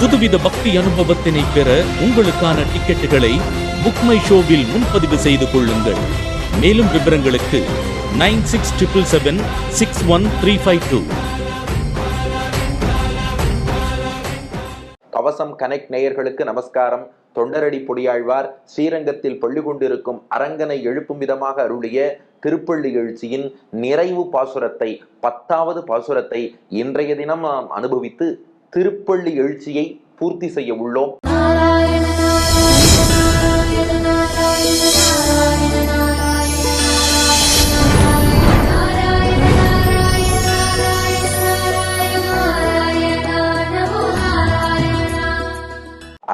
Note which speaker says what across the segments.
Speaker 1: புதுவித பக்தி அனுபவத்தினை பெற உங்களுக்கான டிக்கெட்டுகளை புக்மை ஷோவில் முன்பதிவு செய்து கொள்ளுங்கள். மேலும் விவரங்களுக்கு nine six triple seven six one three five two.
Speaker 2: Kavasam connect நேயர்களுக்கு நமஸ்காரம். தொண்டரடி பொடியாழ்வார் ஸ்ரீரங்கத்தில் பள்ளி கொண்டிருக்கும் அரங்கனை எழுப்பும் விதமாக அருளிய திருப்பள்ளி எழுச்சியின் நிறைவு பாசுரத்தை பத்தாவது பாசுரத்தை இன்றைய தினம் அனுபவித்து திருப்பள்ளி எழுச்சியை பூர்த்தி செய்ய உள்ளோம்.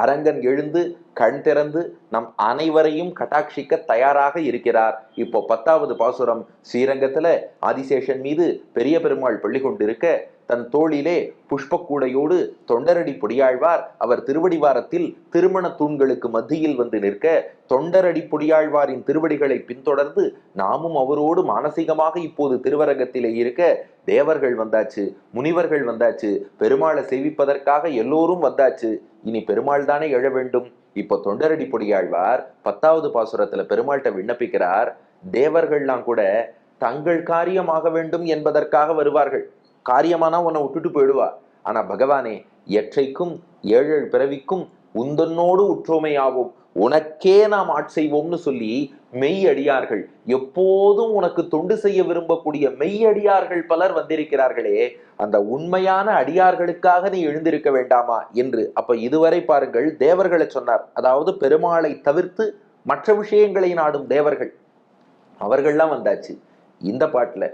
Speaker 2: அரங்கன் எழுந்து கண் திறந்து நம் அனைவரையும் கட்டாட்சிக்க தயாராக இருக்கிறார். இப்போ பத்தாவது பாசுரம் ஸ்ரீரங்கத்துல ஆதிசேஷன் மீது பெரிய பெருமாள் பள்ளி கொண்டிருக்க தன் தோளிலே புஷ்பக்கூடையோடு தொண்டரடி பொடியாழ்வார். அவர் திருவடிவாரத்தில் திருமண தூண்களுக்கு மத்தியில் வந்து நிற்க தொண்டரடி பொடியாழ்வாரின் திருவடிகளை பின்தொடர்ந்து நாமும் அவரோடு மானசீகமாக இப்போது திருவரங்கத்திலே இருக்க தேவர்கள் வந்தாச்சு முனிவர்கள் வந்தாச்சு பெருமாளை சேவிப்பதற்காக எல்லோரும் வந்தாச்சு இனி பெருமாள் தானே எழ வேண்டும்? இப்போ தொண்டரடி பொடியாழ்வார் பத்தாவது பாசுரத்துல பெருமாள்கிட்ட விண்ணப்பிக்கிறார் தேவர்கள்லாம் கூட தங்கள் காரியமாக வேண்டும் என்பதற்காக வருவார்கள். காரியமானா உன்னை விட்டுட்டு போயிடுவா. ஆனா பகவானே எற்றைக்கும் ஏழு பிறவிக்கும் உந்தன்னோடு உற்றோமையாவோம். உனக்கே நாம் ஆட்செய்வோம்னு சொல்லி மெய் அடியார்கள் எப்போதும் உனக்கு தொண்டு செய்ய விரும்பக்கூடிய மெய் அடியார்கள் பலர் வந்திருக்கிறார்களே அந்த உண்மையான அடியார்களுக்காக நீ எழுந்திருக்க வேண்டாமா என்று அப்ப இதுவரை பாருங்கள் தேவர்களை சொன்னார். அதாவது பெருமாளை தவிர்த்து மற்ற விஷயங்களை நாடும் தேவர்கள். அவர்கள்லாம் வந்தாச்சு. இந்த பாட்டுல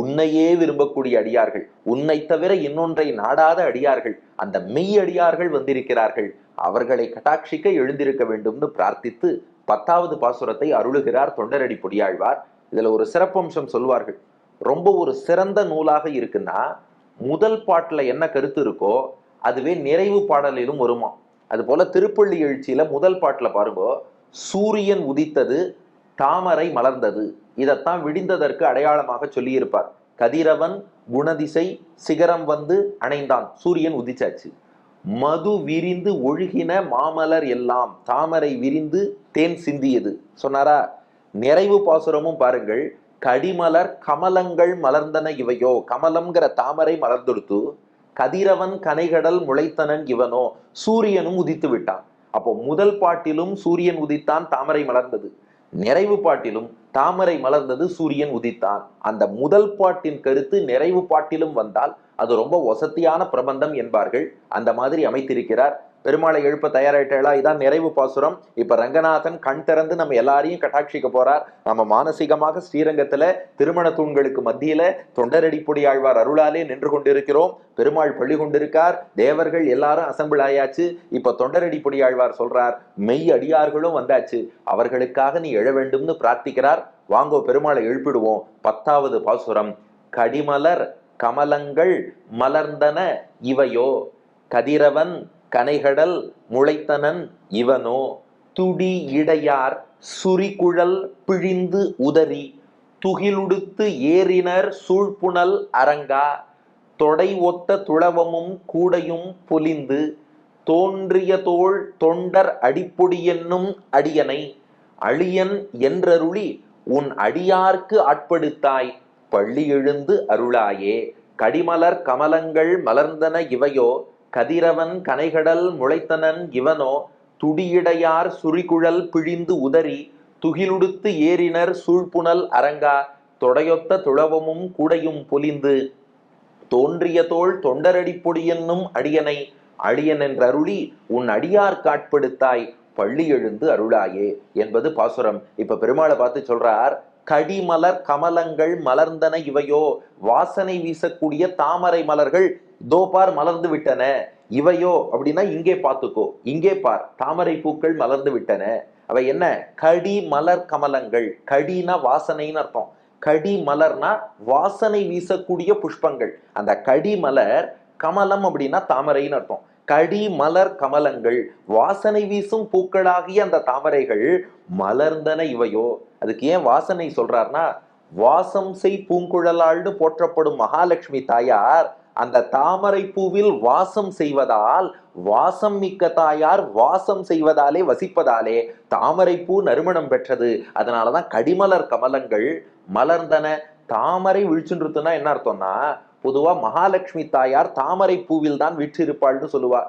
Speaker 2: உன்னையே விரும்பக்கூடிய அடியார்கள் உன்னை தவிர இன்னொன்றை நாடாத அடியார்கள் அந்த மெய் அடியார்கள் வந்திருக்கிறார்கள். அவர்களை கட்டாட்சிக்க எழுந்திருக்க வேண்டும்னு பிரார்த்தித்து பத்தாவது பாசுரத்தை அருளுகிறார் தொண்டரடி பொடியாழ்வார். இதுல ஒரு சிறப்பம்சம் சொல்வார்கள். ரொம்ப ஒரு சிறந்த நூலாக இருக்குன்னா முதல் பாட்டுல என்ன கருத்து இருக்கோ அதுவே நிறைவு பாடலிலும் வருமா? அது போல திருப்பள்ளி எழுச்சியில முதல் பாட்டுல பாருங்க சூரியன் உதித்தது தாமரை மலர்ந்தது. இதைத்தான் விடிந்ததற்கு அடையாளமாக சொல்லியிருப்பார். கதிரவன் குணதிசை சிகரம் வந்து அணைந்தான். சூரியன் உதிச்சாச்சு. மது விரிந்து ஒழுகின மாமலர் எல்லாம் தாமரை விரிந்து தேன் சிந்தியது. சொன்னாரா? நிறைவு பாசுரமும் பாருங்கள். கடிமலர் கமலங்கள் மலர்ந்தன இவையோ. கமலம்ங்கிற தாமரை மலர்ந்தொடுத்து கதிரவன் கனைகடல் முளைத்தனன் இவனோ. சூரியனும் உதித்து விட்டான். அப்போ முதல் பாட்டிலும் சூரியன் உதித்தான் தாமரை மலர்ந்தது. நிறைவு பாட்டிலும் தாமரை மலர்ந்தது சூரியன் உதித்தான். அந்த முதல் பாட்டின் கருத்து நிறைவு பாட்டிலும் வந்தால் அது ரொம்ப வசதியான பிரபந்தம் என்பார்கள். அந்த மாதிரி அமைத்திருக்கிறார். பெருமாளை எழுப்ப தயாராயிட்டாளா? இதான் நிறைவு பாசுரம். இப்ப ரங்கநாதன் கண் திறந்து நம்ம எல்லாரையும் கட்டாட்சிக்க போறார். நம்ம மானசீகமாக ஸ்ரீரங்கத்துல திருமண தூண்களுக்கு மத்தியில தொண்டரடிப்பொடி ஆழ்வார் அருளாலே நின்று கொண்டிருக்கிறோம். பெருமாள் பள்ளி கொண்டிருக்கார். தேவர்கள் எல்லாரும் அசம்பிள் ஆயாச்சு. இப்ப தொண்டரடிப்பொடி ஆழ்வார் சொல்றார் மெய் அடியார்களும் வந்தாச்சு. அவர்களுக்காக நீ எழ வேண்டும்னு பிரார்த்திக்கிறார். வாங்கோ பெருமாளை எழுப்பிடுவோம். பத்தாவது பாசுரம். கடிமலர் கமலங்கள் மலர்ந்தன இவையோ. கதிரவன் கனைகடல் முளைத்தனன் இவனோ துடி இடையார் சுரிகுழல் பிழிந்து உதறி துகிலுடுத்து ஏறினர் சூழ்ப்புணல் அரங்கா தொடை ஒத்த துளவமும் கூடையும் பொலிந்து தோன்றிய தோள் தொண்டர் அடிப்பொடி என்னும் அடியனை அழியன் என்றருளி உன் அடியார்க்கு ஆட்படுத்தாய் பள்ளி எழுந்து அருளாயே கடிமலர் கமலங்கள் மலர்ந்தன இவையோ கதிரவன் கனைகடல் முளைத்தனன் இவனோ துடியிடையார் சுரிகுழல் பிழிந்து உதறி துகிலுடுத்து ஏறினர் சூழ்ப்புணல் அரங்கா தொடையொத்த துளவமும் கூடையும் பொலிந்து. தோன்றிய தோள் தொண்டரடிப்பொடி என்னும் அடியனை அடியன் என்றருளி உன் அடியார் காட்படுத்தாய் பள்ளி எழுந்து அருளாயே என்பது பாசுரம். இப்ப பெருமாளை பார்த்து சொல்றார் கடிமலர் கமலங்கள் மலர்ந்தன இவையோ வாசனை வீசக்கூடிய தாமரை மலர்கள் தோபார் மலர்ந்து விட்டன இவையோ அப்படின்னா இங்கே பார்த்துக்கோ. இங்கே பார் தாமரை பூக்கள் மலர்ந்து விட்டன. அவை என்ன? கடி மலர் கமலங்கள். கடினா வாசனைன்னு அர்த்தம். கடி மலர்னா வாசனை வீசக்கூடிய புஷ்பங்கள். அந்த கடி மலர் கமலம் அப்படின்னா தாமரைன்னு அர்த்தம். கடி மலர் கமலங்கள் வாசனை வீசும் பூக்களாகிய அந்த தாமரைகள் மலர்ந்தன இவையோ. அதுக்கு ஏன் வாசனை சொல்றாருன்னா வாசம் செய் பூங்குழலாள்னு போற்றப்படும் மகாலட்சுமி தாயார் அந்த தாமரை பூவில் வாசம் செய்வதால் வாசம் மிக்க தாயார் வாசம் செய்வதாலே வசிப்பதாலே தாமரை பூ நறுமணம் பெற்றது. அதனாலதான் கடிமலர் கமலங்கள் மலர்ந்தன. தாமரை விழிச்சுருத்துனா என்ன அர்த்தம்னா பொதுவா மகாலட்சுமி தாயார் தாமரை பூவில் தான் வீற்றிருப்பாள்னு சொல்லுவா.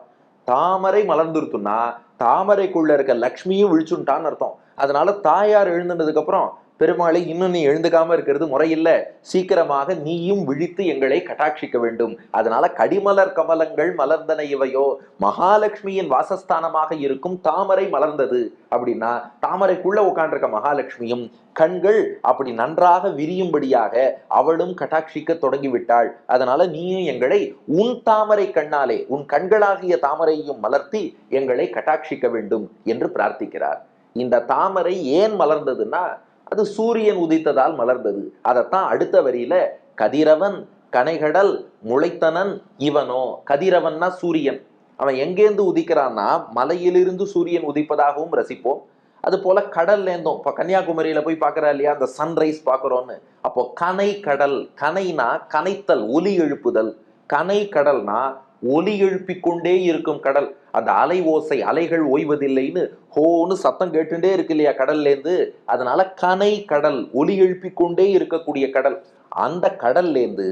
Speaker 2: தாமரை மலர்ந்துருத்துன்னா தாமரைக்குள்ள இருக்க லக்ஷ்மியும் விழிச்சுட்டான்னு அர்த்தம். அதனால தாயார் எழுந்துனதுக்கு அப்புறம் பெருமாளை இன்னும் நீ எழுந்துக்காம இருக்கிறது முறையில்ல. சீக்கிரமாக நீயும் விழித்து எங்களை கட்டாட்சிக்க வேண்டும். அதனால கடிமலர் கமலங்கள் மலர்ந்தன இவையோ மகாலட்சுமியின் வாசஸ்தானமாக இருக்கும் தாமரை மலர்ந்தது. அப்படின்னா தாமரைக்குள்ள உட்காண்டிருக்க மகாலட்சுமியும் கண்கள் அப்படி நன்றாக விரியும்படியாக அவளும் கட்டாட்சிக்க தொடங்கிவிட்டாள். அதனால நீயும் எங்களை உன் தாமரை கண்ணாலே உன் கண்களாகிய தாமரையும் மலர்த்தி எங்களை கட்டாட்சிக்க வேண்டும் என்று பிரார்த்திக்கிறார். இந்த தாமரை ஏன் மலர்ந்ததுன்னா அது சூரியன் உதித்ததால் மலர்ந்தது. அதைத்தான் அடுத்த வரியில கதிரவன் கனைகடல் முளைத்தனன் இவனோ? கதிரவன்னா சூரியன். அவன் எங்கேருந்து உதிக்கிறான்னா மலையிலிருந்து சூரியன் உதிப்பதாகவும் ரசிப்போம். அது போல கடல்லேருந்தும் இப்போ கன்னியாகுமரியில போய் பார்க்குறா இல்லையா அந்த சன்ரைஸ் பார்க்குறோன்னு. அப்போ கனை கடல் கனைனா கனைத்தல் ஒலி எழுப்புதல். கனை கடல்னா ஒலி எழுப்பிக் கொண்டே இருக்கும் கடல். அந்த அலை ஓசை அலைகள் ஓய்வதில்லைன்னு ஹோன்னு சத்தம் கேட்டுட்டே இருக்கு இல்லையா கடல்லேருந்து அதனால கனை கடல் ஒலி எழுப்பிக் கொண்டே இருக்கக்கூடிய கடல். அந்த கடல்லேருந்து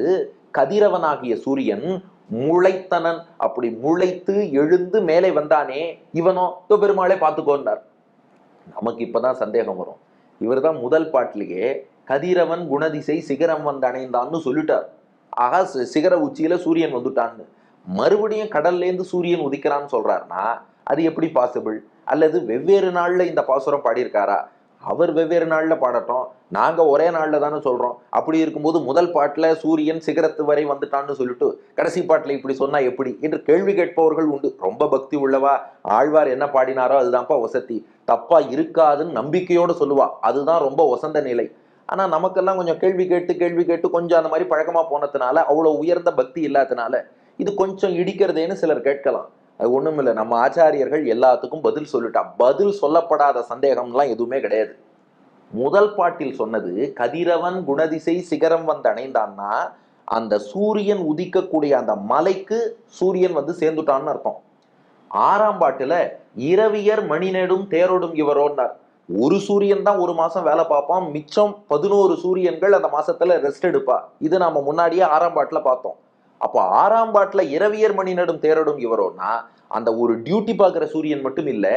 Speaker 2: கதிரவனாகிய சூரியன் முளைத்தனன். அப்படி முளைத்து எழுந்து மேலே வந்தானே இவனோ? இதோ பெருமாளே பார்த்துக்கோன்றார் நமக்கு இப்பதான் சந்தேகம் வரும். இவர் தான் முதல் பாட்டிலேயே கதிரவன் குணதிசை சிகரம் வந்து அணைந்தான்னு சொல்லிட்டார். ஆக சிகர உச்சியில சூரியன் வந்துட்டான்னு. மறுபடியும் கடல்லேருந்து சூரியன் உதிக்கிறான்னு சொல்றாருன்னா அது எப்படி பாசிபிள் அல்லது வெவ்வேறு நாளில் இந்த பாசுரம் பாடியிருக்காரா? அவர் வெவ்வேறு நாளில் பாடட்டும் நாங்கள் ஒரே நாளில் தானே சொல்கிறோம் அப்படி இருக்கும்போது முதல் பாட்டில் சூரியன் சிகரத்து வரை வந்துட்டான்னு சொல்லிட்டு கடைசி பாட்டில் இப்படி சொன்னால் எப்படி? என்று கேள்வி கேட்பவர்கள் உண்டு. ரொம்ப பக்தி உள்ளவா? ஆழ்வார் என்ன பாடினாரோ அதுதான்ப்பா வசதி. தப்பாக இருக்காதுன்னு நம்பிக்கையோடு சொல்லுவா. அதுதான் ரொம்ப வசந்த நிலை. ஆனால் நமக்கெல்லாம் கொஞ்சம் கேள்வி கேட்டு கேள்வி கேட்டு கொஞ்சம் அந்த மாதிரி பழக்கமாக போனதுனால அவ்வளோ உயர்ந்த பக்தி இல்லாதனால இது கொஞ்சம் இடிக்கிறதேன்னு சிலர் கேட்கலாம். அது ஒண்ணுமில்லை நம்ம ஆச்சாரியர்கள் எல்லாத்துக்கும் பதில் சொல்லிட்டா பதில் சொல்லப்படாத சந்தேகம்லாம் எதுவுமே கிடையாது. முதல் பாட்டில் சொன்னது கதிரவன் குணதிசை சிகரம் வந்து அணைந்தான்னா அந்த சூரியன் உதிக்கக்கூடிய அந்த மலைக்கு சூரியன் வந்து சேர்ந்துட்டான்னு அர்த்தம். ஆறாம் பாட்டுல இரவியர் மணிநெடும் தேரோடும் இவரோன்னார். ஒரு சூரியன் தான் ஒரு மாசம் வேலை பார்ப்பான் மிச்சம் பதினோரு சூரியன்கள் அந்த மாசத்துல ரெஸ்ட் எடுப்பா. இது நாம முன்னாடியே ஆறாம் பாட்டுல பார்த்தோம். அப்போ ஆறாம் பாட்டில் இரவியர் மணி நடும் தேரடும் இவரோன்னா அந்த ஒரு டியூட்டி பார்க்குற சூரியன் மட்டும் இல்லை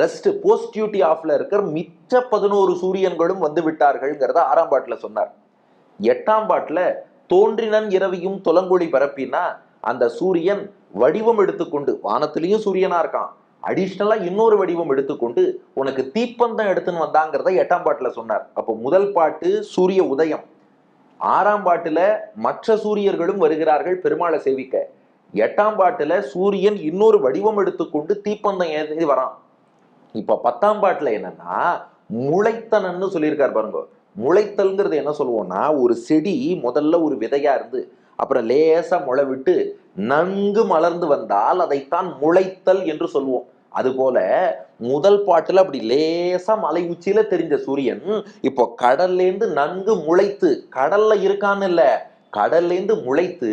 Speaker 2: ரெஸ்ட் போஸ்ட் டியூட்டி ஆஃப்ல இருக்கிற மிச்ச பதினோரு சூரியன்களும் வந்து விட்டார்கள்ங்கிறத ஆறாம் பாட்டில் சொன்னார். எட்டாம் பாட்டில் தோன்றினன் இரவியும் தொலங்கொழி பரப்பினா அந்த சூரியன் வடிவம் எடுத்துக்கொண்டு வானத்திலையும் சூரியனா இருக்கான். அடிஷ்னலா இன்னொரு வடிவம் எடுத்துக்கொண்டு உனக்கு தீப்பந்தம் எடுத்துன்னு வந்தாங்கிறத எட்டாம் பாட்டில் சொன்னார். அப்போ முதல் பாட்டு சூரிய உதயம். ஆறாம் பாட்டுல மற்ற சூரியர்களும் வருகிறார்கள் பெருமாளை சேவிக்க. எட்டாம் பாட்டுல சூரியன் இன்னொரு வடிவம் எடுத்துக்கொண்டு தீப்பந்தம் ஏந்தி வரான். இப்ப பத்தாம் பாட்டுல என்னன்னா முளைத்தனன்னு சொல்லியிருக்கார் பாருங்க. முளைத்தல்ங்கிறது என்ன சொல்லுவோம்னா ஒரு செடி முதல்ல ஒரு விதையா இருந்து அப்புறம் லேசா முளை விட்டு நன்கு மலர்ந்து வந்தால் அதைத்தான் முளைத்தல் என்று சொல்லுவோம். அது போல முதல் பாட்டுல அப்படி லேசா மலை உச்சியில தெரிஞ்ச சூரியன் இப்போ கடல்ல இருந்து நன்கு முளைத்து கடல்ல இருக்கான்னு இல்ல கடல்ல இருந்து முளைத்து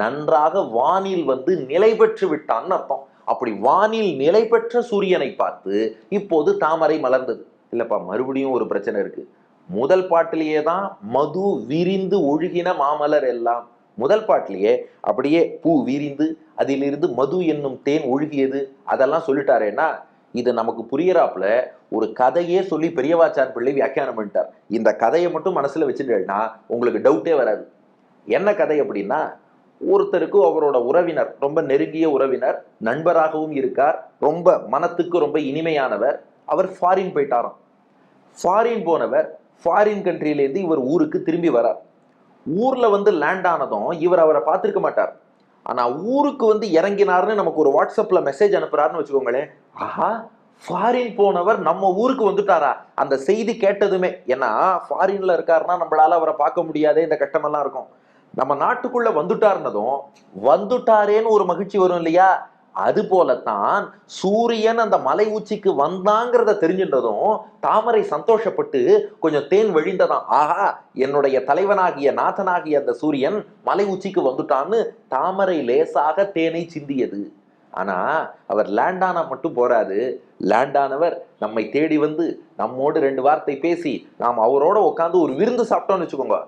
Speaker 2: நன்றாக வானில் வந்து நிலை பெற்று விட்டான்னு அர்த்தம். அப்படி வானில் நிலை பெற்ற சூரியனை பார்த்து இப்போது தாமரை மலர்ந்தது. இல்லப்பா மறுபடியும் ஒரு பிரச்சனை இருக்கு. முதல் பாட்டிலேயே தான் மது விரிந்து ஒழுகின மாமலர் எல்லாம். முதல் பாட்டிலேயே அப்படியே பூ விரிந்து அதிலிருந்து மது என்னும் தேன் ஒழுகியது? அதெல்லாம் சொல்லிட்டாரேன்னா இது நமக்கு புரியறாப்புல ஒரு கதையே சொல்லி பெரியவாச்சான் பிள்ளை வியாக்கியானம் பண்ணிட்டார். இந்த கதையை மட்டும் மனசுல வச்சுட்டேன்னா உங்களுக்கு டவுட்டே வராது. என்ன கதை அப்படின்னா ஒருத்தருக்கு அவரோட உறவினர் ரொம்ப நெருங்கிய உறவினர் நண்பராகவும் இருக்கார் ரொம்ப மனத்துக்கு ரொம்ப இனிமையானவர் அவர் ஃபாரின் போயிட்டாராம். ஃபாரின் போனவர் ஃபாரின் கண்ட்ரிலேருந்து இவர் ஊருக்கு திரும்பி வரார். ஊர்ல வந்து லேண்ட் ஆனதும் இவர் அவரை பார்த்துருக்க மாட்டார். ஆனால் ஊருக்கு வந்து இறங்கினார்னு நமக்கு ஒரு வாட்ஸ்அப்பில் மெசேஜ் அனுப்புறாருன்னு வச்சுக்கோங்களேன். ஆஹா ஃபாரின் போனவர் நம்ம ஊருக்கு வந்துட்டாரா? அந்த செய்தி கேட்டதுமே. ஏன்னா ஃபாரின்ல இருக்காருன்னா நம்மளால அவரை பார்க்க முடியாதே இந்த கஷ்டமெல்லாம் இருக்கும். நம்ம நாட்டுக்குள்ள வந்துட்டாருனதும் வந்துட்டாரேன்னு ஒரு மகிழ்ச்சி வரும் இல்லையா? அது போலத்தான் சூரியன் அந்த மலை உச்சிக்கு வந்தாங்கிறத தெரிஞ்சின்றதும் தாமரை சந்தோஷப்பட்டு கொஞ்சம் தேன் வழிந்ததாம் ஆஹா என்னுடைய தலைவனாகிய நாதனாகிய அந்த சூரியன் மலை உச்சிக்கு வந்துட்டான்னு தாமரை லேசாக தேனை சிந்தியது. ஆனா அவர் லேண்டானா மட்டும் போறாரு. லேண்டானவர் நம்மை தேடி வந்து நம்மோடு ரெண்டு வார்த்தை பேசி நாம் அவரோட உட்காந்து ஒரு விருந்து சாப்பிட்டோம்னு வச்சுக்கோங்க.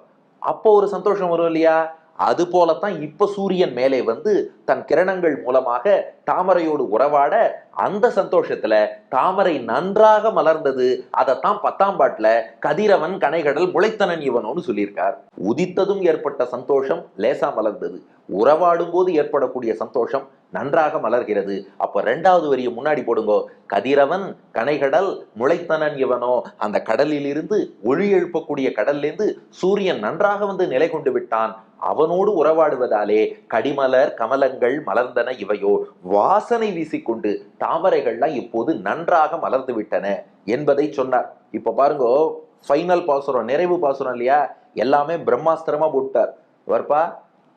Speaker 2: அப்போ ஒரு சந்தோஷம் வரும் இல்லையா? அது போலத்தான் இப்ப சூரியன் மேலே வந்து தன் கிரணங்கள் மூலமாக தாமரையோடு உறவாட அந்த சந்தோஷத்துல தாமரை நன்றாக மலர்ந்தது. அதைத்தான் பத்தாம் பாட்டுல கதிரவன் கனைகடல் முளைத்தனன் இவனோன்னு சொல்லியிருக்கார். உதித்ததும் ஏற்பட்ட சந்தோஷம் லேசா மலர்ந்தது. உறவாடும் போது ஏற்படக்கூடிய சந்தோஷம் நன்றாக மலர்கிறது. அப்போ ரெண்டாவது வரியை முன்னாடி போடுங்கோ. கதிரவன் கனைகடல் முளைத்தனன் இவனோ. அந்த கடலில் இருந்து ஒளி எழுப்பக்கூடிய கடல்லேருந்து சூரியன் நன்றாக வந்து நிலை கொண்டு விட்டான். அவனோடு உறவாடுவதாலே கடிமலர் கமலங்கள் மலர்ந்தன இவையோ. வாசனை வீசிக்கொண்டு தாமரைகள்லாம் இப்போது நன்றாக மலர்ந்து விட்டன என்பதை சொன்னார். இப்போ பாருங்கோ ஃபைனல் பாசுரம் நிறைவு பாசுரம் இல்லையா? எல்லாமே பிரம்மாஸ்திரமா போட்டார். வர்ப்பா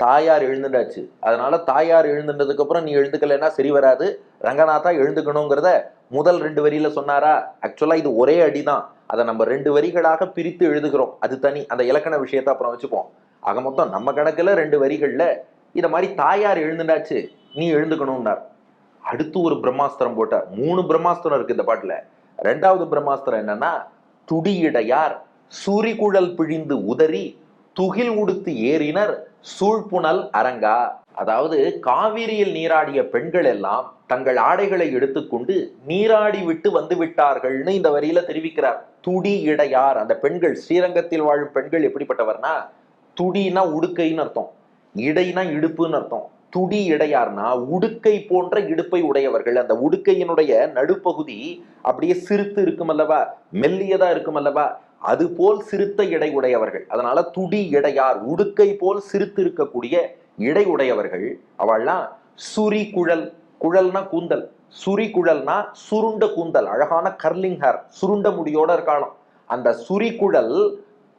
Speaker 2: தாயார் எழுந்துட்டாச்சு. அதனால தாயார் எழுந்துட்டதுக்கு அப்புறம் நீ எழுந்துக்கலைன்னா சரி வராது. ரங்கநாதா எழுந்துக்கணுங்கிறத முதல் ரெண்டு வரியில சொன்னாரா? ஆக்சுவலா இது ஒரே அடிதான். அதை நம்ம ரெண்டு வரிகளாக பிரித்து எழுதுகிறோம். அது தனி அந்த இலக்கண விஷயத்தை அப்புறம் வச்சுப்போம். ஆக மொத்தம் நம்ம கணக்குல ரெண்டு வரிகள்ல இத மாதிரி தாயார் எழுந்துட்டாச்சு நீ எழுந்துக்கணும்னார். அடுத்து ஒரு பிரம்மாஸ்திரம் போட்டார். மூணு பிரம்மாஸ்திரம் இருக்கு இந்த பாட்டுல. ரெண்டாவது பிரம்மாஸ்திரம் என்னன்னா துடியிடையார் சூரிகுழல் பிழிந்து உதறி துகில் உடுத்து ஏறினர் சூழ்புணல் அரங்கா? அதாவது காவிரியில் நீராடிய பெண்கள் எல்லாம் தங்கள் ஆடைகளை எடுத்துக்கொண்டு நீராடி விட்டு வந்து விட்டார்கள்னு இந்த வரியில தெரிவிக்கிறார். துடி இடையார். அந்த பெண்கள் ஸ்ரீரங்கத்தில் வாழும் பெண்கள் எப்படிப்பட்டவர்னா துடினா உடுக்கைன்னு அர்த்தம். இடைனா இடுப்புன்னு அர்த்தம். துடி இடையார்னா உடுக்கை போன்ற இடுப்பை உடையவர்கள். அந்த உடுக்கையினுடைய நடுப்பகுதி அப்படியே சிறுத்து இருக்கும் அல்லவா மெல்லியதா இருக்கும் அல்லவா அது போல் சிறுத்த இடை உடையவர்கள். அதனால துடி இடையார் உடுக்கை போல் சிரித்து இருக்கக்கூடிய இடை உடையவர்கள் அவள்லாம் சுரி குழல் குழல்னா கூந்தல். சுரி குழல்னா சுருண்ட கூந்தல் அழகான கர்லிங் ஹேர் சுருண்ட முடியோட இருக்காளாம். அந்த சுரி குழல்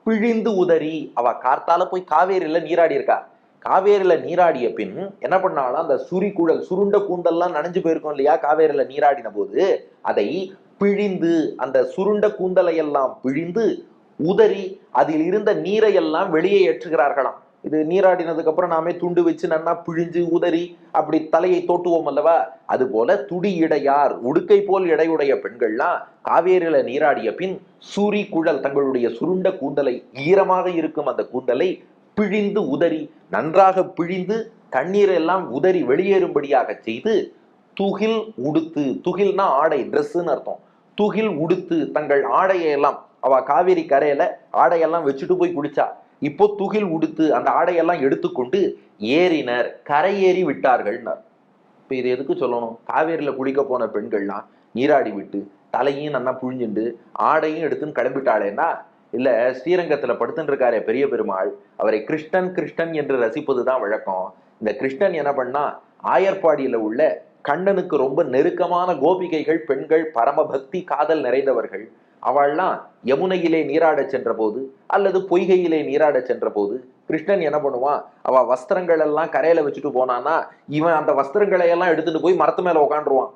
Speaker 2: பிழிந்து உதறி அவ கார்த்தால போய் காவேரியில நீராடி இருக்கா. காவேரியில நீராடிய பின் என்ன பண்ணாலும் அந்த சுரி குழல் சுருண்ட கூந்தல்லாம் நனைஞ்சு போயிருக்கோம் இல்லையா? காவேரியில நீராடின போது அதை பிழிந்து அந்த சுருண்ட கூந்தலை எல்லாம் பிழிந்து உதறி அதில் இருந்த நீரை எல்லாம் வெளியே ஏற்றுகிறார்களாம். இது நீராடினதுக்கு அப்புறம் நாமே துண்டு வச்சு நன்னா பிழிஞ்சு உதறி அப்படி தலையை தோட்டுவோம் அல்லவா? அது போல துடி இடையார் உடுக்கை போல் இடையுடைய பெண்கள்லாம் காவேரியில நீராடிய பின் சூரி குழல் தங்களுடைய சுருண்ட கூந்தலை ஈரமாக இருக்கும் அந்த கூந்தலை பிழிந்து உதறி நன்றாக பிழிந்து தண்ணீர் எல்லாம் உதறி வெளியேறும்படியாக செய்து துகில் உடுத்து துகில்னா ஆடை ட்ரெஸ்ஸுன்னு அர்த்தம். துகில் உடுத்து தங்கள் ஆடையை எல்லாம் அவ காவேரி கரையில ஆடையெல்லாம் வச்சுட்டு போய் குடிச்சா. இப்போ துகில் உடுத்து அந்த ஆடையெல்லாம் எடுத்துக்கொண்டு ஏறினர் கரையேறி விட்டார்கள்னார். இப்போ இது எதுக்கு சொல்லணும்? காவேரியில குளிக்க போன பெண்கள்லாம் நீராடி விட்டு தலையும் நல்லா புழிஞ்சுண்டு ஆடையும் எடுத்துன்னு கிளம்பிட்டாளேன்னா இல்ல ஸ்ரீரங்கத்துல படுத்துட்டு இருக்காரே பெரிய பெருமாள் அவரை கிருஷ்ணன் கிருஷ்ணன் என்று ரசிப்பதுதான் வழக்கம். இந்த கிருஷ்ணன் என்ன பண்ணா ஆயர்பாடியில உள்ள கண்ணனுக்கு ரொம்ப நெருக்கமான கோபிகைகள் பெண்கள் பரம பக்தி காதல் நிறைந்தவர்கள். அவள்லாம் யமுனையிலே நீராடச் சென்றபோது அல்லது பொய்கையிலே நீராடச் சென்றபோது கிருஷ்ணன் என்ன பண்ணுவான்? அவ வஸ்திரங்கள் எல்லாம் கரையில வச்சுட்டு போனான்னா இவன் அந்த வஸ்திரங்களை எல்லாம் எடுத்துட்டு போய் மரத்து மேல உக்காண்டுருவான்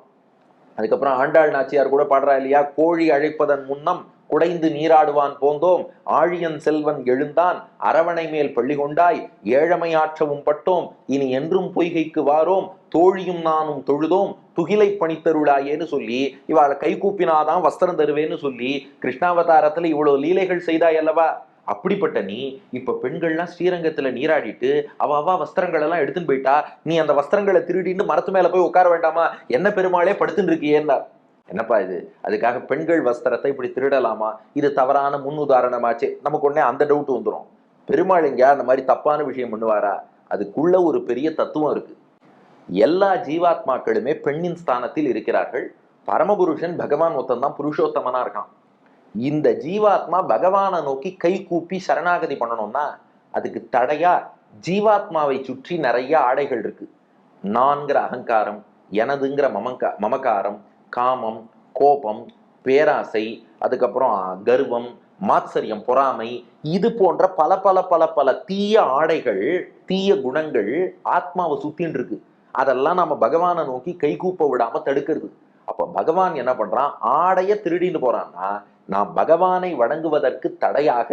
Speaker 2: அதுக்கப்புறம் ஆண்டாள் நாச்சியார் கூட பாடுறா இல்லையா? கோழி அழைப்பதன் முன்னம் குடைந்து நீராடுவான் போந்தோம். ஆழியன் செல்வன் எழுந்தான். அரவணை மேல் பள்ளி கொண்டாய். ஏழமை ஆற்றவும் பட்டோம். இனி என்றும் பொய்கைக்கு வாரோம். தோழியும் நானும் தொழுதோம். துகிலை பணித்தருளாயேன்னு சொல்லி இவாளை கை கூப்பினாதான் வஸ்திரம் தருவேன்னு சொல்லி கிருஷ்ணாவதாரத்துல இவ்வளவு லீலைகள் செய்தாய் அல்லவா? அப்படிப்பட்ட நீ இப்ப பெண்கள்லாம் ஸ்ரீரங்கத்துல நீராடிட்டு அவ அவ வஸ்திரங்கள் எல்லாம் எடுத்துன்னு போயிட்டா நீ அந்த வஸ்திரங்களை திருடின்னு மரத்து மேல போய் உட்கார வேண்டாமா? என்ன பெருமாளே படுத்துன்னு இருக்கியேன்னா என்னப்பா இது? அதுக்காக பெண்கள் வஸ்திரத்தை இப்படி திருடலாமா? இது தவறான முன்னுதாரணமாச்சே நமக்கு உடனே அந்த டவுட் வந்துடும் பெருமாள் எங்கேயா அந்த மாதிரி தப்பான விஷயம் பண்ணுவாரா? அதுக்குள்ள ஒரு பெரிய தத்துவம் இருக்கு. எல்லா ஜீவாத்மாக்களுமே பெண்ணின் ஸ்தானத்தில் இருக்கிறார்கள். பரமபுருஷன் பகவான் ஒருத்தன் தான் புருஷோத்தமனா இருக்கான். இந்த ஜீவாத்மா பகவானை நோக்கி கை கூப்பி சரணாகதி பண்ணணும்னா அதுக்கு தடையா ஜீவாத்மாவை சுற்றி நிறைய ஆடைகள் இருக்கு. நான்கிற அகங்காரம் எனதுங்கிற மமங்கா மமகாரம் காமம் கோபம் பேராசை அதுக்கப்புறம் கர்வம் மாத்சரியம் பொறாமை இது போன்ற பல பல பல பல தீய ஆடைகள் தீய குணங்கள் ஆத்மாவை சுத்தின்னு இருக்கு அதெல்லாம் நம்ம பகவானை நோக்கி கைகூப்ப விடாம தடுக்கிறது. அப்ப பகவான் என்ன பண்றான்? ஆடைய திருடின்னு போறான்னா நாம் பகவானை வணங்குவதற்கு தடையாக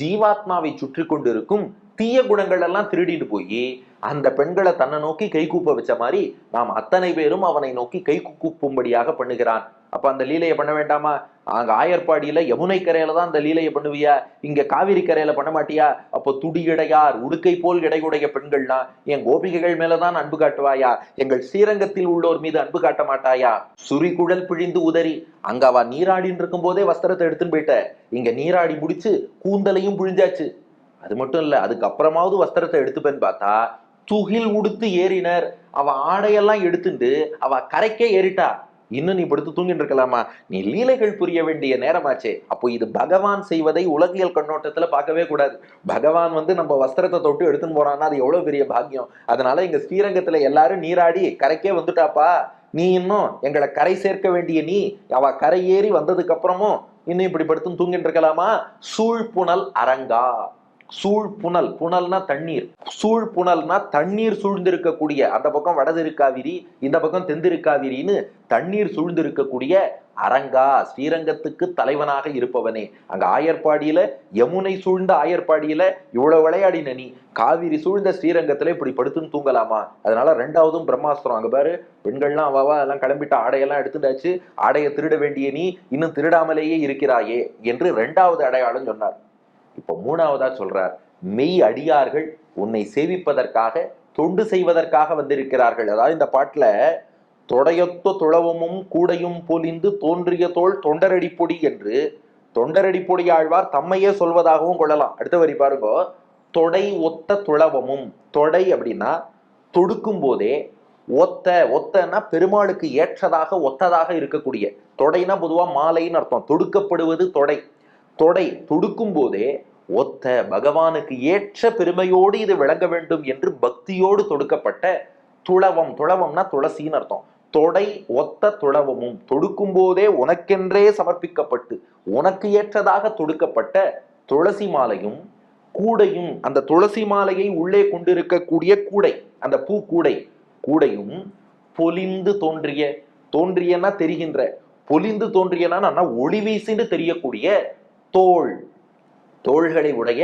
Speaker 2: ஜீவாத்மாவை சுற்றி கொண்டிருக்கும் தீய குணங்கள் எல்லாம் திருடிட்டு போய் அந்த பெண்களை தன்னை நோக்கி கை கூப்ப வச்ச மாதிரி நாம் அத்தனை பேரும் அவனை நோக்கி கை கூப்பும்படியாக பண்ணுகிறான். அப்ப அந்த லீலையை பண்ண வேண்டாமா? அங்க ஆயர்பாடியில யமுனை கரையில தான் அந்த லீலையை பண்ணுவியா? இங்க காவிரி கரையில பண்ண மாட்டியா? அப்போ துடியடையார் உடுக்கை போல் இடையுடைய பெண்கள்னா என் கோபிகைகள் மேலதான் அன்பு காட்டுவாயா? எங்கள் ஸ்ரீரங்கத்தில் உள்ளோர் மீது அன்பு காட்ட மாட்டாயா? சுரிகுழல் பிழிந்து உதறி அங்க அவ நீராடின்னு இருக்கும் போதே வஸ்திரத்தை எடுத்துன்னு போயிட்ட. இங்க நீராடி முடிச்சு கூந்தலையும் பிழிஞ்சாச்சு. அது மட்டும் இல்ல அதுக்கப்புறமாவது வஸ்திரத்தை எடுத்துப்பேன்னு பார்த்தா துகில் உடுத்து ஏறினர். அவ ஆடையெல்லாம் எடுத்துட்டு அவ கரைக்கே ஏறிட்டா. இன்னும் நீ படுத்து தூங்கிட்டு இருக்கலாமா? நீ லீலைகள் புரிய வேண்டிய நேரமாச்சே. அப்போ இது பகவான் செய்வதை உலகியல் கண்ணோட்டத்துல பார்க்கவே கூடாது. பகவான் வந்து நம்ம வஸ்திரத்தை தொட்டு எடுத்துன்னு போறான்னா அது எவ்வளவு பெரிய பாக்கியம். அதனால எங்க ஸ்ரீரங்கத்துல எல்லாரும் நீராடி கரைக்கே வந்துட்டாப்பா. நீ இன்னும் எங்களை கரை சேர்க்க வேண்டிய நீ அவ கரை ஏறி வந்ததுக்கு அப்புறமும் இன்னும் இப்படி படுத்து தூங்கிட்டு இருக்கலாமா? சூழ்புணல் அரங்கா. சூழ் புனல் புனல்னா தண்ணீர். சூழ் புனல்னா தண்ணீர் சூழ்ந்திருக்கக்கூடிய அந்த பக்கம் வடதிருக்காவிரி இந்த பக்கம் தென்திருக்காவிரின்னு தண்ணீர் சூழ்ந்திருக்கக்கூடிய அரங்கா ஸ்ரீரங்கத்துக்கு தலைவனாக இருப்பவனே. அங்க ஆயர்பாடியில யமுனை சூழ்ந்த ஆயர்பாடியில இவ்வளவு விளையாடின நீ. காவிரி சூழ்ந்த ஸ்ரீரங்கத்துல இப்படி படுத்துன்னு தூங்கலாமா? அதனால ரெண்டாவதும் பிரம்மாஸ்திரம். அங்க பாரு பெண்கள்லாம் அவாவா எல்லாம் கிளம்பிட்ட ஆடையெல்லாம் எடுத்துட்டாச்சு. ஆடையை திருட வேண்டிய நீ இன்னும் திருடாமலேயே இருக்கிறாயே என்று ரெண்டாவது அடையாளம் சொன்னார். இப்போ மூணாவதா சொல்றார் மெய் அடியார்கள் உன்னை சேவிப்பதற்காக தொண்டு செய்வதற்காக வந்திருக்கிறார்கள். அதாவது இந்த பாட்டில் தொடையொத்த துளவமும் கூடையும் பொலிந்து தோன்றிய தோல் தொண்டரடி பொடி என்று தொண்டரடி பொடி ஆழ்வார் தம்மையே சொல்வதாகவும் கொள்ளலாம். அடுத்த வரி பாருங்க. தொடை ஒத்த துளவமும் தொடை அப்படின்னா தொடுக்கும் போதே ஒத்த ஒத்தன்னா பெருமாளுக்கு ஏற்றதாக ஒத்ததாக இருக்கக்கூடிய. தொடைனா பொதுவாக மாலைன்னு அர்த்தம். தொடுக்கப்படுவது தொடை. தொடை தொடுக்கும் போதே ஒத்த பகவானுக்கு ஏற்ற பெருமையோடு இது விளங்க வேண்டும் என்று பக்தியோடு தொடுக்கப்பட்ட துளவம். துளவம்னா துளசின்னு அர்த்தம். தொடை ஒத்த துளவமும் தொடுக்கும் போதே உனக்கென்றே சமர்ப்பிக்கப்பட்டு உனக்கு ஏற்றதாக தொடுக்கப்பட்ட துளசி மாலையும் கூடையும் அந்த துளசி மாலையை உள்ளே கொண்டிருக்கக்கூடிய கூடை அந்த பூ கூடை கூடையும் பொலிந்து தோன்றிய தோன்றியன்னா தெரிகின்ற பொலிந்து தோன்றியனா ஒளி வீசின்னு தெரியக்கூடிய தோள் தோள்களை உடைய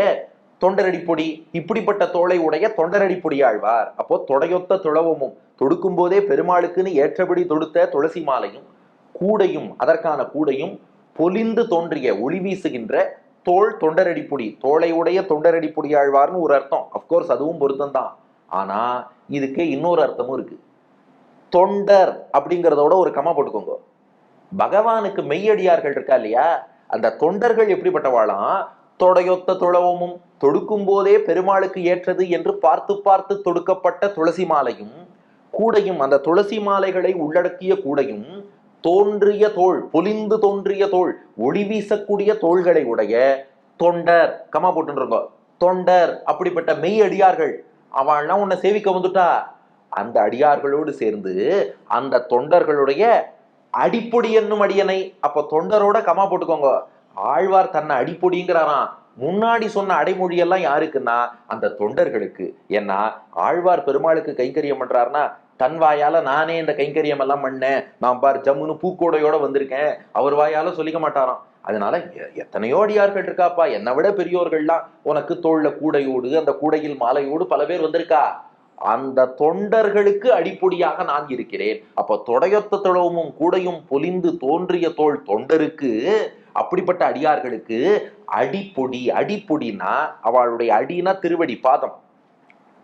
Speaker 2: தொண்டரடிப்பொடி இப்படிப்பட்ட தோளை உடைய தொண்டரடிப்பொடி ஆழ்வார். அப்போ தொடையொத்த துளவமும் தொடுக்கும் போதே பெருமாளுக்குன்னு ஏற்றபடி தொடுத்த துளசி மாலையும் கூடையும் அதற்கான கூடையும் பொலிந்து தோன்றிய ஒளி வீசுகின்ற தோள் தொண்டரடிப்பொடி தோளை உடைய தொண்டரடிப்பொடி ஆழ்வார்னு ஒரு அர்த்தம். அப்கோர்ஸ் அதுவும் பொருத்தம் தான் ஆனா இதுக்கு இன்னொரு அர்த்தமும் இருக்கு. தொண்டர் அப்படிங்கிறதோட ஒரு கமா போட்டுக்கோங்க. பகவானுக்கு மெய்யடியார்கள் இருக்கா இல்லையா? அந்த தொண்டர்கள் எப்படிப்பட்டவாளாம் தொடையொத்த துளவமும் தொடுக்கும் போதே பெருமாளுக்கு ஏற்றது என்று பார்த்து பார்த்து தொடுக்கப்பட்ட துளசி மாலையும் கூடையும் அந்த துளசி மாலைகளை உள்ளடக்கிய கூடையும் தோன்றிய தோள் பொலிந்து தோன்றிய தோள் ஒளி வீசக்கூடிய தோள்களை உடைய தொண்டர் கமா போட்டுருங்க. தொண்டர் அப்படிப்பட்ட மெய் அடியார்கள். அவள்லாம் உன்னை சேவிக்க வந்துட்டா. அந்த அடியார்களோடு சேர்ந்து அந்த தொண்டர்களுடைய அடிப்பொடி என்னும் அடியனை அப்ப தொண்டரோட கமா போட்டுக்கோங்க. ஆழ்வார் தன்னை அடிப்பொடிங்கிறாராம். முன்னாடி சொன்ன அடைமொழியெல்லாம் யாருக்குன்னா அந்த தொண்டர்களுக்கு. ஏன்னா ஆழ்வார் பெருமாளுக்கு கைங்கரியம் பண்றாருன்னா தன் வாயால நானே இந்த கைங்கரியம் எல்லாம் பண்ணேன். நான் பார் ஜம்முன்னு பூக்கோடையோட வந்திருக்கேன். அவர் வாயால சொல்லிக்க மாட்டாராம். அதனால எத்தனையோ அடியார்கள் இருக்காப்பா. என்னை விட பெரியோர்கள்லாம் உனக்கு தோல்ல கூடையோடு அந்த கூடையில் மாலையோடு பல பேர் வந்திருக்கா. அந்த தொண்டர்களுக்கு அடிப்பொடியாக நான் இருக்கிறேன். அப்ப தொடையொத்த தொழவும் கூடையும் பொலிந்து தோன்றிய தோள் தொண்டருக்கு அப்படிப்பட்ட அடியார்களுக்கு அடிப்பொடி அடிப்பொடினா அவளுடைய அடினா திருவடி பாதம்.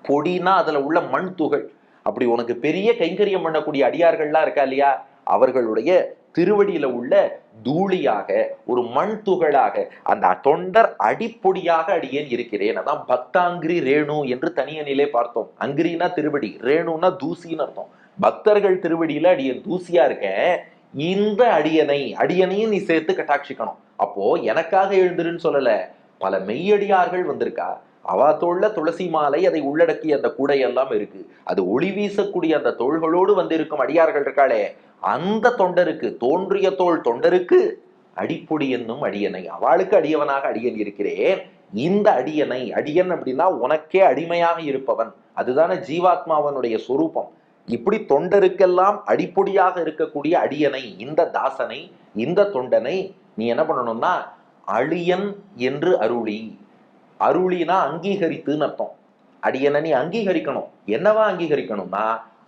Speaker 2: பொடினா அதுல உள்ள மண் துகள். அப்படி உனக்கு பெரிய கைங்கரியம் பண்ணக்கூடிய அடியார்கள்லாம் இருக்கா இல்லையா? அவர்களுடைய திருவடியில உள்ள தூளியாக ஒரு மண் துகளாக அந்த தொண்டர் அடிப்பொடியாக அடியேன் இருக்கிறேன். அதான் பக்தாங்கிரி ரேணு என்று தனியனிலே பார்த்தோம். அங்கிரினா திருவடி ரேணுனா தூசின்னு அர்த்தம். பக்தர்கள் திருவடியில அடியேன் தூசியா இருக்கேன் இந்த அடியனை அடியனையும் நீ சேர்த்து கட்டாட்சிக்கணும். அப்போ எனக்காக எழுந்துருன்னு சொல்லல பல மெய்யடியார்கள் வந்திருக்கா. அவா தோல்ல துளசி மாலை அதை உள்ளடக்கிய அந்த கூடை எல்லாம் இருக்கு. அது ஒளி வீசக்கூடிய அந்த தோள்களோடு வந்திருக்கும் அடியார்கள் இருக்காளே அந்த தொண்டருக்கு தோன்றிய தோள் தொண்டருக்கு அடிப்பொடி என்னும் அடியனை அவளுக்கு அடியவனாக அடியன் இருக்கிறேன். இந்த அடியனை அடியன் அப்படின்னா உனக்கே அடிமையாக இருப்பவன். அதுதானே ஜீவாத்மாவனுடைய சொரூபம். இப்படி தொண்டருக்கெல்லாம் அடிப்பொடியாக இருக்கக்கூடிய அடியனை இந்த தாசனை இந்த தொண்டனை நீ என்ன பண்ணணும்னா அழியன் என்று அருளி. அருளினா அங்கீகரித்துன்னு அர்த்தம். அடியனை நீ அங்கீகரிக்கணும்? என்னவா அங்கீகரிக்கணும்னா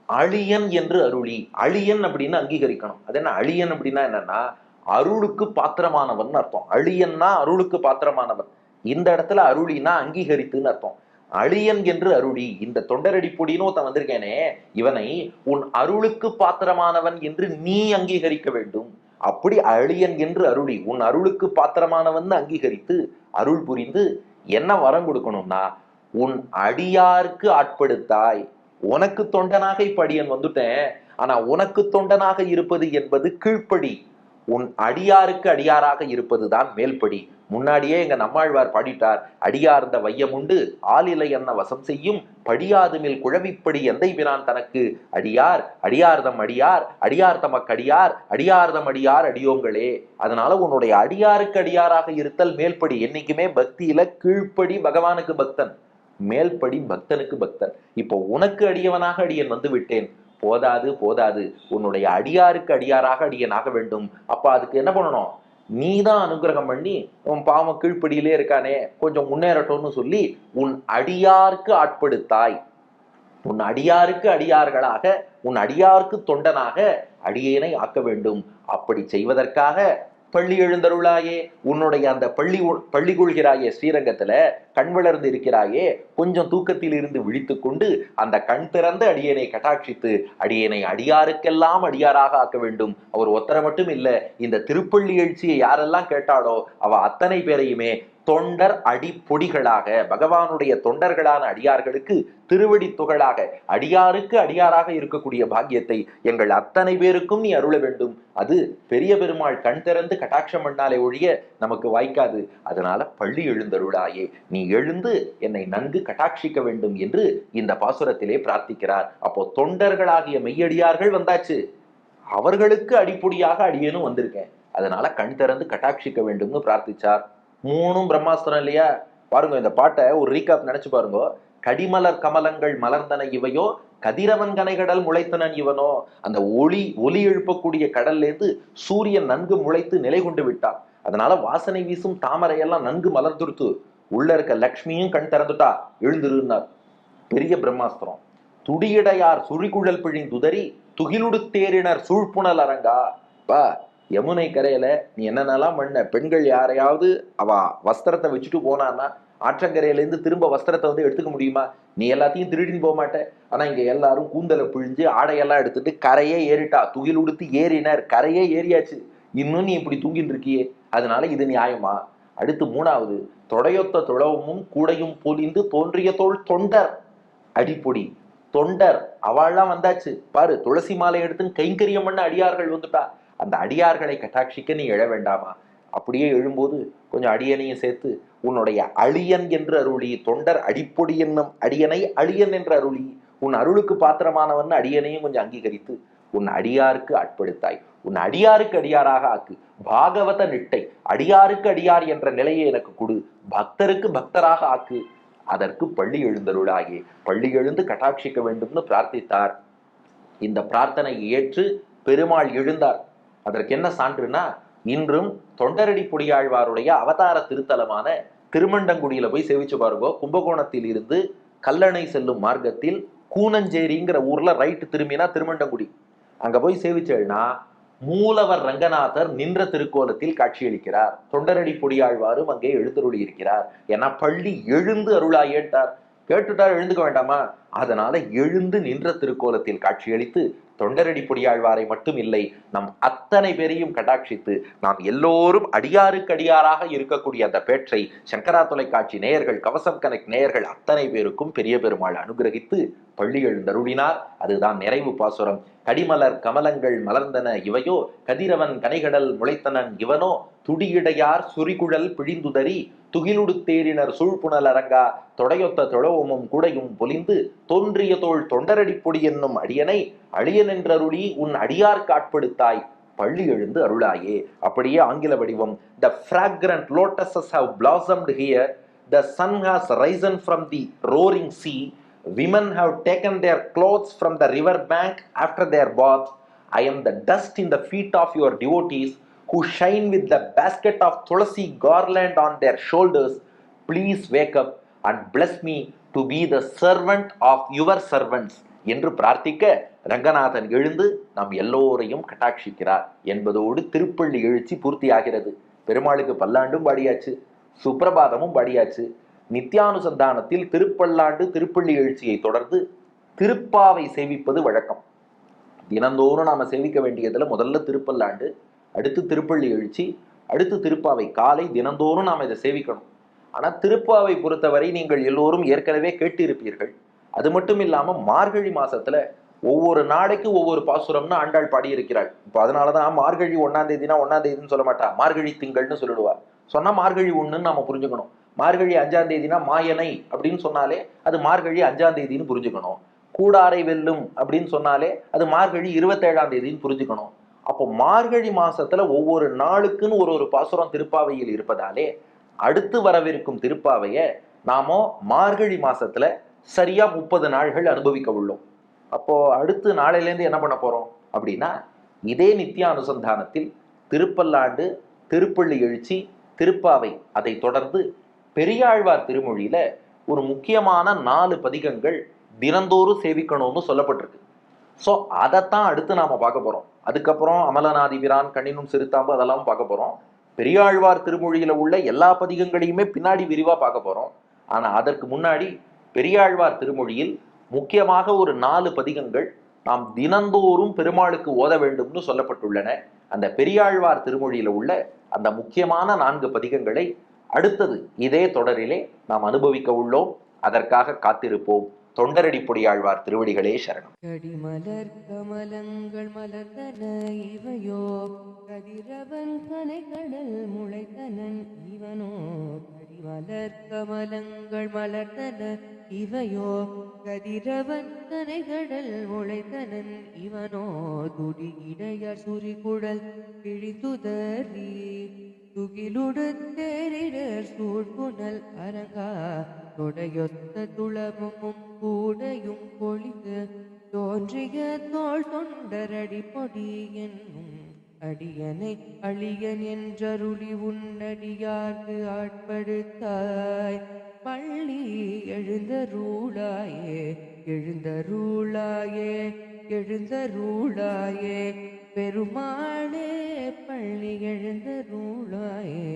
Speaker 2: அழியன் என்று அருளி அழியன் அப்படின்னு அங்கீகரிக்கணும். அது என்ன அழியன் அப்படின்னா என்னன்னா அருளுக்கு பாத்திரமானவன் அர்த்தம். அழியன்னா அருளுக்கு பாத்திரமானவன். இந்த இடத்துல அருளினா அங்கீகரித்துன்னு அர்த்தம். அழியன் என்று அருளி இந்த தொண்டரடி பொடின்னு ஒருத்தன் வந்திருக்கேனே இவனை உன் அருளுக்கு பாத்திரமானவன் என்று நீ அங்கீகரிக்க வேண்டும். அப்படி அழியன் என்று அருளி உன் அருளுக்கு பாத்திரமானவன் அங்கீகரித்து அருள் புரிந்து என்ன வரம் கொடுக்கணும்னா உன் அடியாருக்கு ஆட்படுத்தாய். உனக்கு தொண்டனாக இப்ப அடியன் வந்துட்டேன். ஆனா உனக்கு தொண்டனாக இருப்பது என்பது கீழ்ப்படி. உன் அடியாருக்கு அடியாராக இருப்பதுதான் மேல்படி. முன்னாடியே எங்க நம்மாழ்வார் பாடிட்டார் அடியார்ந்த வையமுண்டு ஆளிலை என்ன வசம் செய்யும் படியாதுமில் குழவிப்படி எந்தை பிரான் தனக்கு? அடியார் அடியார்தம் அடியார் அடியார் தமக்கு அடியார் அடியார்தம் அடியார் அடியோங்களே அதனால உன்னுடைய அடியாருக்கு அடியாராக இருத்தல் மேல்படி என்னைக்குமே பக்தியில கீழ்ப்படி பகவானுக்கு பக்தன் மேல்படி பக்தனுக்கு பக்தன். இப்போ உனக்கு அடியவனாக அடியன் வந்து விட்டேன் போதாது போதாது உன்னுடைய அடியாருக்கு அடியாராக அடியன் ஆக வேண்டும் அப்ப அதுக்கு என்ன பண்ணணும்? நீ தான் அனுகிரகம் பண்ணி உன் பாவ கீழ்ப்படியிலே இருக்கானே கொஞ்சம் முன்னேறட்டும்னு சொல்லி உன் அடியாருக்கு ஆட்படுத்தாய். உன் அடியாருக்கு அடியார்களாக உன் அடியாருக்கு தொண்டனாக அடியேனை ஆக்க வேண்டும். அப்படி செய்வதற்காக பள்ளி எழுந்தருளாயே. உன்னுடைய அந்த பள்ளி உ- பள்ளி கொள்கிறாயே ஸ்ரீரங்கத்துல கண் வளர்ந்து இருக்கிறாயே. கொஞ்சம் தூக்கத்தில் இருந்து விழித்து கொண்டு அந்த கண் திறந்து அடியனை கட்டாட்சித்து அடியனை அடியாருக்கெல்லாம் அடியாராக ஆக்க வேண்டும். அவர் ஒத்தரை மட்டும் இல்ல. இந்த திருப்பள்ளி எழுச்சியை யாரெல்லாம் கேட்டாளோ அவ அத்தனை பேரையுமே தொண்டர் அடிப்பொடிகளாக பகவானுடைய தொண்டர்களான அடியார்களுக்கு திருவடி துகளாக அடியாருக்கு அடியாராக இருக்கக்கூடிய பாக்கியத்தை எங்கள் அத்தனை பேருக்கும் நீ அருள வேண்டும். அது பெரிய பெருமாள் கண் திறந்து கட்டாட்சம் பண்ணாலே ஒழிய நமக்கு வாய்க்காது. அதனால பள்ளி எழுந்தருளாயே நீ எழுந்து என்னை நன்கு கட்டாட்சிக்க வேண்டும் என்று இந்த பாசுரத்திலே பிரார்த்திக்கிறார். அப்போ தொண்டர்களாகிய மெய்யடியார்கள் வந்தாச்சு. அவர்களுக்கு அடிப்பொடியாக அடியேனும் வந்திருக்கேன். அதனால கண் திறந்து கட்டாட்சிக்க வேண்டும்னு பிரார்த்திச்சார். மூணும் பிரம்மாஸ்திரம் இல்லையா? பாருங்க இந்த பாட்டை ஒரு ரீகாப் நினைச்சு பாருங்க. கடிமலர் கமலங்கள் மலர்ந்தன இவையோ கதிரவன் கனைகடல் முளைத்தனன் இவனோ. அந்த ஒளி ஒலி எழுப்பக்கூடிய கடல்லேருந்து சூரியன் நன்கு முளைத்து நிலை கொண்டு விட்டான். அதனால வாசனை வீசும் தாமரையெல்லாம் நன்கு மலர்ந்துருத்து. உள்ள இருக்க லக்ஷ்மியும் கண் திறந்துட்டா. எழுந்திருந்தார். பெரிய பிரம்மாஸ்திரம். துடியடையார் சுழிகுழல் பிழிந்துதறி துகிலுடுத்தேரினர் சூழ்ப்புணல் அரங்கா. பா யமுனை கரையில நீ என்னென்னலாம் பண்ண? பெண்கள் யாரையாவது அவ வஸ்திரத்தை வச்சுட்டு போனான்னா ஆற்றங்கரையிலேருந்து திரும்ப வஸ்திரத்தை வந்து எடுத்துக்க முடியுமா? நீ எல்லாத்தையும் திருடின்னு போக மாட்ட. ஆனா இங்க எல்லாரும் கூந்தலை பிழிஞ்சு ஆடையெல்லாம் எடுத்துட்டு கரையே ஏறிட்டா. துகில் உடுத்து ஏறினர். கரையே ஏறியாச்சு. இன்னும் நீ இப்படி தூங்கிட்டு இருக்கியே. அதனால இது நியாயமா? அடுத்து மூணாவது. தொடையொத்த துளவமும் கூடையும் பொலிந்து தோன்றிய தோல் தொண்டர். அடிப்பொடி. தொண்டர். அவள்லாம் வந்தாச்சு. பாரு துளசி மாலை எடுத்து கைங்கரியம் பண்ண அடியார்கள் வந்துட்டா. அந்த அடியார்களை கட்டாட்சிக்க நீ எழ வேண்டாமா? அப்படியே எழும்போது கொஞ்சம் அடியனையும் சேர்த்து உன்னுடைய அழியன் என்று அருளி தொண்டர் அடிப்பொடி என்னும் அடியனை அழியன் என்று அருளி உன் அருளுக்கு பாத்திரமானவன் அடியனையும் கொஞ்சம் அங்கீகரித்து உன் அடியாருக்கு ஆட்படுத்தாய் உன் அடியாருக்கு அடியாராக ஆக்கு. பாகவத நிட்டை அடியாருக்கு அடியார் என்ற நிலையை எனக்கு கொடு. பக்தருக்கு பக்தராக ஆக்கு. அதற்கு பள்ளி எழுந்தருளாகி. பள்ளி எழுந்து கட்டாட்சிக்க வேண்டும்னு பிரார்த்தித்தார். இந்த பிரார்த்தனை ஏற்று பெருமாள் எழுந்தார். அதற்கு என்ன சான்றுனா இன்றும் தொண்டரடி பொடியாழ்வாருடைய அவதார திருத்தலமான திருமண்டங்குடியில போய் சேவிச்சு பாருங்க. கும்பகோணத்தில் இருந்து கல்லணை செல்லும் மார்க்கத்தில் கூனஞ்சேரிங்கிற ஊர்ல ரைட்டு திரும்பினா திருமண்டங்குடி. அங்க போய் சேவிச்சேன்னா மூலவர் ரங்கநாதர் நின்ற திருக்கோலத்தில் காட்சியளிக்கிறார். தொண்டரடி பொடியாழ்வாரும் அங்கே எழுந்தருளி இருக்கிறார் ஏன்னா பள்ளி எழுந்து அருளாயேட்டார் கேட்டுட்டார் எழுந்துக்க வேண்டாமா? அதனால எழுந்து நின்ற திருக்கோலத்தில் காட்சியளித்து தொண்டரடி பொடியாழ்வாரை மட்டும் இல்லை நம் அத்தனை பேரையும் கடாட்சித்து நாம் எல்லோரும் அடியாருக்கு அடியாராக இருக்கக்கூடிய அந்த பேற்றை சங்கரா தொலைக்காட்சி நேயர்கள் கவசம் கனெக்ட் நேயர்கள் அத்தனை பேருக்கும் பெரிய பெருமாள் அனுகிரகித்து பள்ளி தருளினார் அதுதான் நிறைவு பாசுரம். கடிமலர் கமலங்கள் மலர்ந்தன இவையோ கதிரவன் கனைகடல் முளைத்தனன் இவனோ துடியிடையார் சுரிகுழல் பிழிந்துதறி துகிலுடு தேரினர் சூழ்புணல் அரங்கா தொடையொத்த தொழவமும் குடையும் பொலிந்து தோன்றிய தோல் தொண்டரடி பொடி என்னும் அடியனை அழியனென்றருளி உன் அடியார் காட்படுத்தாய் பள்ளி எழுந்து அருளாயே. அப்படியே ஆங்கில வடிவம். The fragrant lotuses have blossomed here the sun has risen from the roaring sea women have taken their clothes from the river bank after their bath i am the dust in the feet of your devotees who shine with the basket of tulsi garland on their shoulders please wake up and bless me to be the servant of your servants என்று பிரார்த்திக்க ரங்கநாதன் எழுந்து நாம் எல்லோரையும் கட்டாட்சிக்கிறார் என்பதோடு திருப்பள்ளி எழுச்சி பூர்த்தியாகிறது பெருமாளுக்கு பல்லாண்டும் பாடியாச்சு சுப்பிரபாதமும் பாடியாச்சு நித்யானுசந்தானத்தில் திருப்பல்லாண்டு திருப்பள்ளி எழுச்சியை தொடர்ந்து திருப்பாவை சேவிப்பது வழக்கம். தினந்தோறும் நாம் சேவிக்க வேண்டியதில் முதல்ல திருப்பல்லாண்டு அடுத்து திருப்பள்ளி எழுச்சி அடுத்து திருப்பாவை காலை தினந்தோறும் நாம் இதை சேவிக்கணும் ஆனால் திருப்பாவை பொறுத்தவரை நீங்கள் எல்லோரும் ஏற்கனவே கேட்டிருப்பீர்கள். அது மட்டும் இல்லாமல் மார்கழி மாசத்துல ஒவ்வொரு நாளைக்கு ஒவ்வொரு பாசுரம்னு ஆண்டாள் பாடியிருக்கிறாள். இப்போ அதனாலதான் மார்கழி ஒன்றாம் தேதினா ஒன்றாம் தேதின்னு சொல்ல மாட்டா. மார்கழி திங்கள்னு சொல்லிடுவா. சொன்னால் மார்கழி ஒன்றுன்னு நம்ம புரிஞ்சுக்கணும். மார்கழி அஞ்சாம் தேதினா மாயனை அப்படின்னு சொன்னாலே அது மார்கழி அஞ்சாம் தேதின்னு புரிஞ்சுக்கணும். கூடாரை வெல்லும் அப்படின்னு சொன்னாலே அது மார்கழி இருபத்தேழாம் தேதின்னு புரிஞ்சுக்கணும். அப்போ மார்கழி மாசத்துல ஒவ்வொரு நாளுக்குன்னு ஒரு ஒரு பாசுரம் திருப்பாவையில் இருப்பதாலே அடுத்து வரவிருக்கும் திருப்பாவைய நாமோ மார்கழி மாசத்துல சரியா முப்பது நாள்கள் அனுபவிக்க உள்ளோம். அப்போ அடுத்து நாளையிலேருந்து என்ன பண்ண போறோம்? அப்படின்னா இதே நித்திய அனுசந்தானத்தில் திருப்பல்லாண்டு திருப்பள்ளி எழுச்சி திருப்பாவை அதை தொடர்ந்து பெரியாழ்வார் திருமொழியில ஒரு முக்கியமான நாலு பதிகங்கள் தினந்தோறும் சேவிக்கணும்னு சொல்லப்பட்டிருக்கு. ஸோ அதைத்தான் அடுத்து நாம பார்க்க போறோம். அதுக்கப்புறம் அமலநாதி பிரான் கண்ணினும் சிறுத்தாம்பு அதெல்லாம் பார்க்க போறோம். பெரியாழ்வார் திருமொழியில உள்ள எல்லா பதிகங்களையுமே பின்னாடி விரிவா பார்க்க போறோம். ஆனா அதற்கு முன்னாடி பெரியாழ்வார் திருமொழியில் முக்கியமாக ஒரு நாலு பதிகங்கள் நாம் தினந்தோறும் பெருமாளுக்கு ஓத வேண்டும்னு சொல்லப்பட்டுள்ளன. அந்த பெரியாழ்வார் திருமொழியில உள்ள அந்த முக்கியமான நான்கு பதிகங்களை அடுத்தது இதே தொடரிலே நாம் அனுபவிக்க உள்ளோம். அதற்காக காத்திருப்போம். தொண்டரடி பொடியாழ்வார் திருவடிகளே சரணம்.
Speaker 3: கடிமலர் கமலங்கள் மலர்ந்தன இவையோ. கதிரவன் கனை கடல் முளைத்தனன் இவனோ. கடிமலர் கமலங்கள் மலர்ந்தன இவையோ. கதிரவன் கனைகடல் முளைத்தனன் இவனோ. துடி இடையர் சுரிகுழல் கிழித்துதறி. துகிலுடு தேரிடர் சூழ்புணல் அரங்கா தொடையொத்த துளமும் கூடையும் பொழிந்து தோன்றிய தோள் தொண்டரடி பொடி என்னும் அடியனை அழியன் என்றருளி உன்னடியார்க்கு ஆட்படுத்தாய். பள்ளி எழுந்தருளாயே எழுந்தருளாயே எழுந்தருளாயே பெருமாளே பள்ளி எழுந்தருளாயே